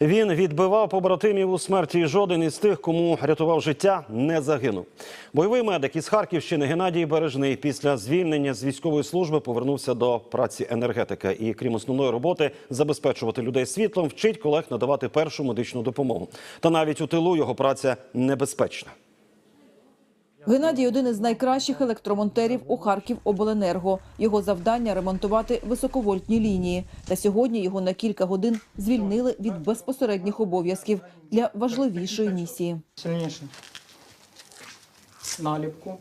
Він відбивав побратимів у смерті. і Жоден із тих, кому рятував життя, не загинув. Бойовий медик із Харківщини Геннадій Бережний після звільнення з військової служби повернувся до праці енергетика і, крім основної роботи, забезпечувати людей світлом, вчить колег надавати першу медичну допомогу. Та навіть у тилу його праця небезпечна. Геннадій один із найкращих електромонтерів у Харківобленерго. Його завдання ремонтувати високовольтні лінії. Та сьогодні його на кілька годин звільнили від безпосередніх обов'язків для важливішої місії. Сильніше. Наліпку.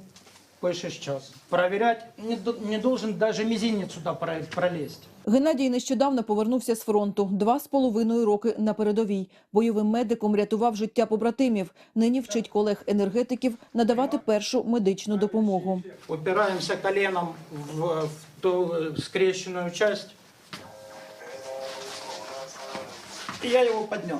Пишеш час. Проверять не, до- не должен даже мизинец сюда про- пролезть. Геннадій нещодавно повернувся з фронту. Два з половиною роки на передовій. Бойовим медиком рятував життя побратимів. Нині вчить колег-енергетиків надавати першу медичну допомогу. Упираемся коленом в, в ту скрещенную часть. Я его поднял.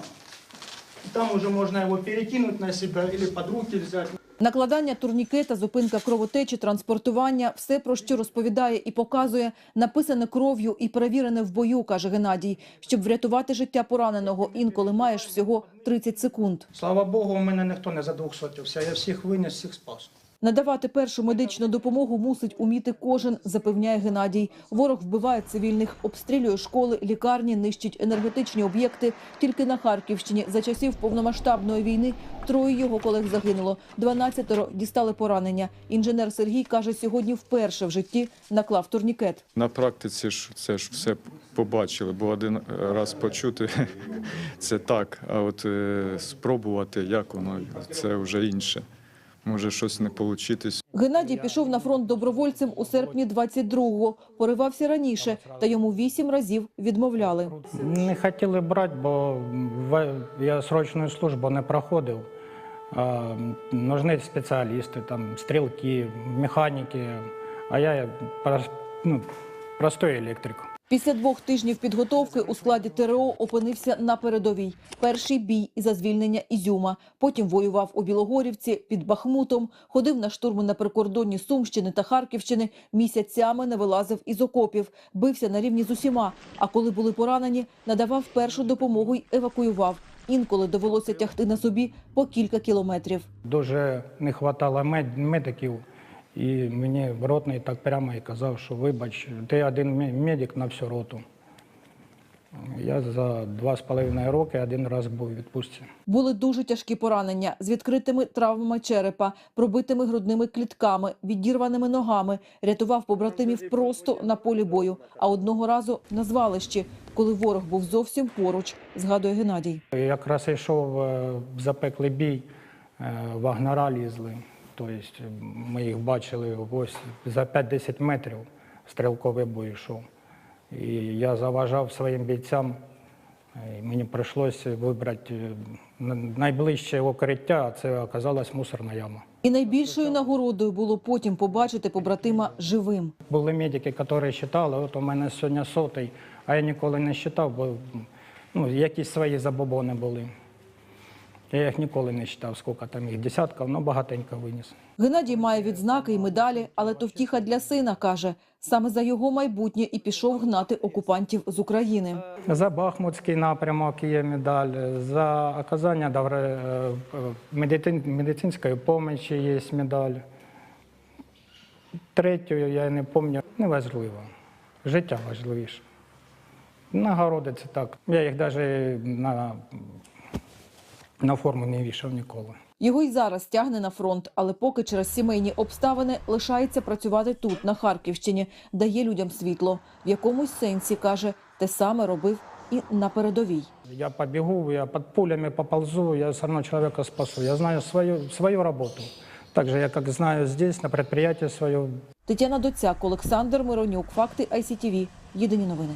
И Там уже можно его перекинуть на себя или под руки взять. Накладання турнікета, зупинка кровотечі, транспортування – все, про що розповідає і показує, написане кров'ю і перевірене в бою, каже Геннадій. Щоб врятувати життя пораненого, інколи маєш всього 30 секунд. Слава Богу, у мене ніхто не задвухсотився. Я всіх виніс, всіх спас. Надавати першу медичну допомогу мусить уміти кожен, запевняє Геннадій. Ворог вбиває цивільних, обстрілює школи, лікарні, нищить енергетичні об'єкти. Тільки на Харківщині за часів повномасштабної війни троє його колег загинуло, 12 дістали поранення. Інженер Сергій каже, сьогодні вперше в житті наклав турнікет. На практиці ж це ж все побачили, бо один раз почути це так, а от е, спробувати, як воно, це вже інше. Може щось не получитись. Геннадій пішов на фронт добровольцем у серпні 22-го. Поривався раніше, та йому вісім разів відмовляли. Не хотіли брати, бо в- я срочну службу не проходив. А, нужны спеціалісти, там, стрілки, механіки, а я ну, простой електрик. Після двох тижнів підготовки у складі ТРО опинився на передовій. Перший бій за звільнення Ізюма. Потім воював у Білогорівці під Бахмутом, ходив на штурми на прикордонні Сумщини та Харківщини, місяцями не вилазив із окопів, бився на рівні з усіма. А коли були поранені, надавав першу допомогу й евакуював. Інколи довелося тягти на собі по кілька кілометрів. Дуже не вистачало медиків, і мені ротний так прямо і казав, що вибач, ти один ме- медик на всю роту. Я за два з половиною роки один раз був у відпустці. Були дуже тяжкі поранення з відкритими травмами черепа, пробитими грудними клітками, відірваними ногами. Рятував побратимів просто на полі бою. А одного разу на звалищі, коли ворог був зовсім поруч, згадує Геннадій. Якраз йшов е, в запеклий бій, е, вагнера лізли. Тобто ми їх бачили ось за 5-10 метрів стрілковий бой йшов. І я заважав своїм бійцям, і мені прийшлося вибрати е, найближче укриття, а це оказалась мусорна яма. І найбільшою нагородою було потім побачити побратима живим. Були медики, які вважали, от у мене сьогодні сотий, а я ніколи не вважав, бо ну, якісь свої забобони були. Я їх ніколи не вважав, скільки там їх десятків, але багатенько виніс. Геннадій має відзнаки і медалі, але то втіха для сина, каже. Саме за його майбутнє і пішов гнати окупантів з України. За Бахмутський напрямок є медаль, за оказання добре- е, медицин- медицинської допомоги є медаль. Третю я не пам'ятаю, не важливо. Життя важливіше. Нагороди це так. Я їх навіть на, на форму не вішав ніколи. Його й зараз тягне на фронт, але поки через сімейні обставини лишається працювати тут, на Харківщині, дає людям світло. В якомусь сенсі, каже, те саме робив і на передовій. Я побегу, я под пулями поползу, я все равно человека спасу. Я знаю свою, свою работу. Так же, я как знаю здесь, на предприятии свое, Тетяна Доцяк, Олександр Миронюк, Факти ICTV. Єдині новини.